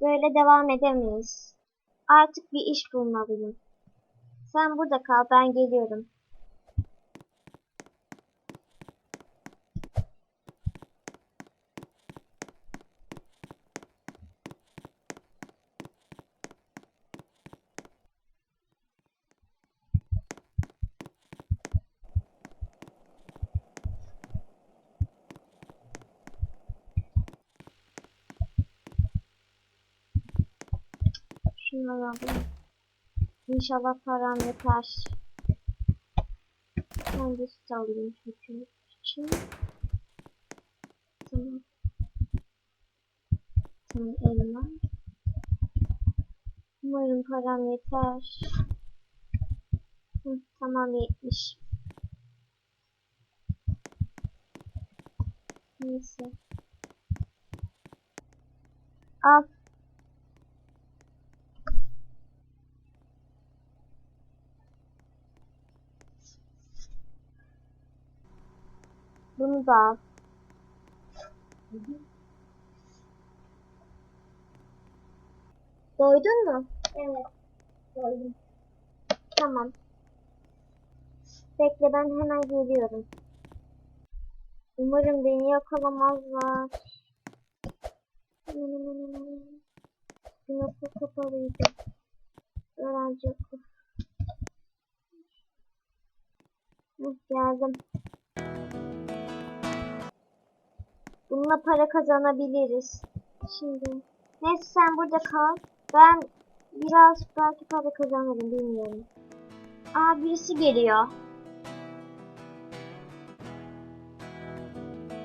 Böyle devam edemeyiz. Artık bir iş bulmalıyım. Sen burada kal, ben geliyorum. Şunları alayım. İnşallah param yeter. Ben de süt alayım çünkü için. Tamam. Tamam elma. Umarım param yeter. Hı, tamam yetmiş. Neyse. Al. Bunu da al. Doydun mu? Evet. Doydum. Tamam. Bekle ben hemen geliyorum. Umarım beni yakalamazlar. Gün okul kapalıydı. Öğrenci. Bununla para kazanabiliriz. Şimdi. Neyse sen burada kal. Ben biraz belki para kazanırım bilmiyorum. Aa birisi geliyor.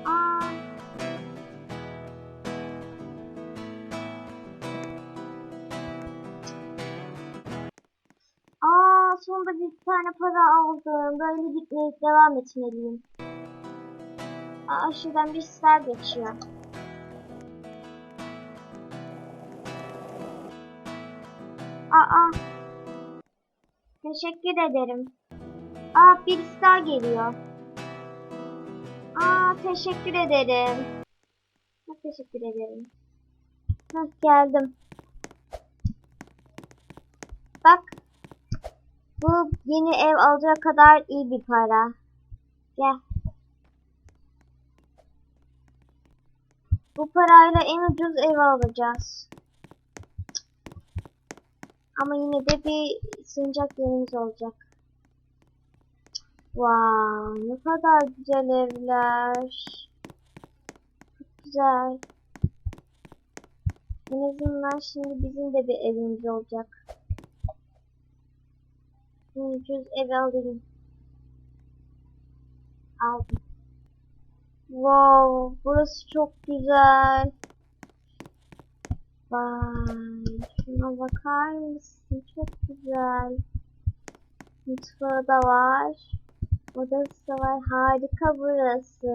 Aa. Aa sonunda bir tane para aldım. Böyle gitmeye devam etmeliyim. Aa şuradan bir star geçiyor. Aa. Teşekkür ederim. Aa birisi daha geliyor. Aa teşekkür ederim. Çok teşekkür ederim. Heh geldim. Bak. Bu yeni ev alacak kadar iyi bir para. Gel. Bu parayla en ucuz ev alacağız. Ama yine de bir sığınacak yerimiz olacak. Wow, ne kadar güzel evler. Çok güzel. En azından şimdi bizim de bir evimiz olacak. En ucuz ev alayım. Aldım. Wow, burası çok güzel. Vay, şuna bakar mısın? Çok güzel. Mutfağı da var. Odası da var. Harika burası.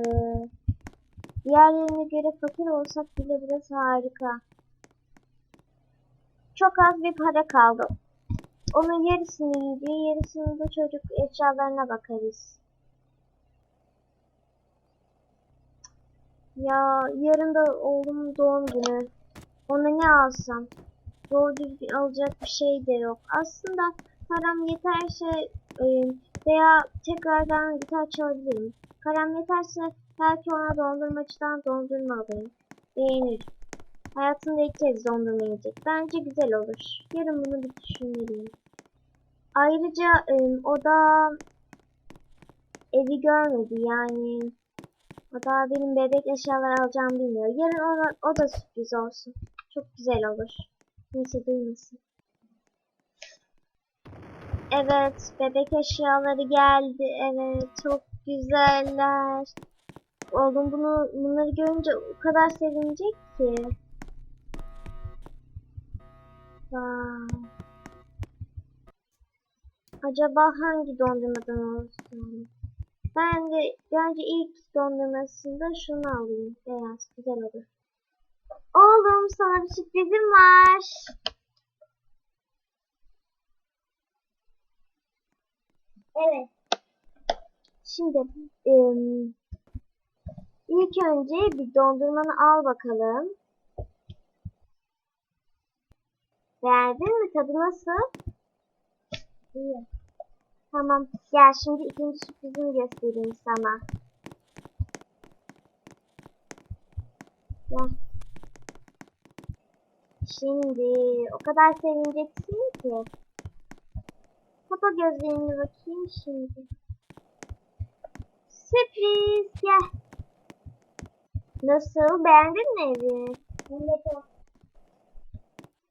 Diğerlerine göre fakir olsak bile burası harika. Çok az bir para kaldı. Onun yarısını yiyeceği, yarısını da çocuk eşyalarına bakarız. Ya yarın da oğlumun doğum günü. Ona ne alsam? Doğru düzgün alacak bir şey de yok. Aslında param yeterse e, veya tekrardan gitar çalabilirim. Param yeterse belki ona dondurmacıdan dondurma alırım. Beğenir. Hayatında ilk kez dondurma yiyecek. Bence güzel olur. Yarın bunu bir düşünmeliyim. Ayrıca e, o da evi görmedi yani. O benim bebek eşyalar alacağımı bilmiyor. Yarın ona, o da sürpriz olsun. Çok güzel olur. Neyse duymasın. Evet, bebek eşyaları geldi. Evet, çok güzeller. Oğlum bunu bunları görünce o kadar sevinecek ki. Vay. Acaba hangi dondurmadan olsun? Ben de bence ilk dondurmasında şunu alayım. Beyaz güzel olur. Oğlum sana bir sürprizim var. Evet. Şimdi ım, ilk önce bir dondurmanı al bakalım. Beğendin mi? Tadı nasıl? İyi. Tamam. Gel şimdi ikinci sürprizimi göstereyim sana. Gel. Şimdi o kadar sevineceksin ki. Kapa gözlerini bakayım şimdi. Sürpriz gel. Nasıl? Beğendin mi evi? Evet.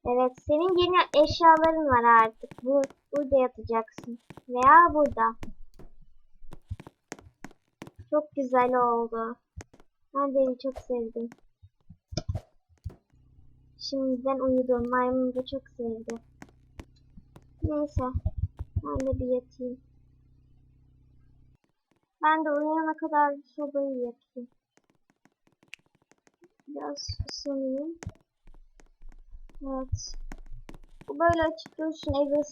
Evet, senin yeni eşyaların var artık. Bu, burada yatacaksın. Veya burada. Çok güzel oldu. Ben de çok sevdim. Şimdiden uyudum. Maymun da çok sevdi. Neyse. Ben de bir yatayım. Ben de uyuyana kadar sobayı yakayım. Biraz ısınayım. Evet. Bu böyle açık dursun evi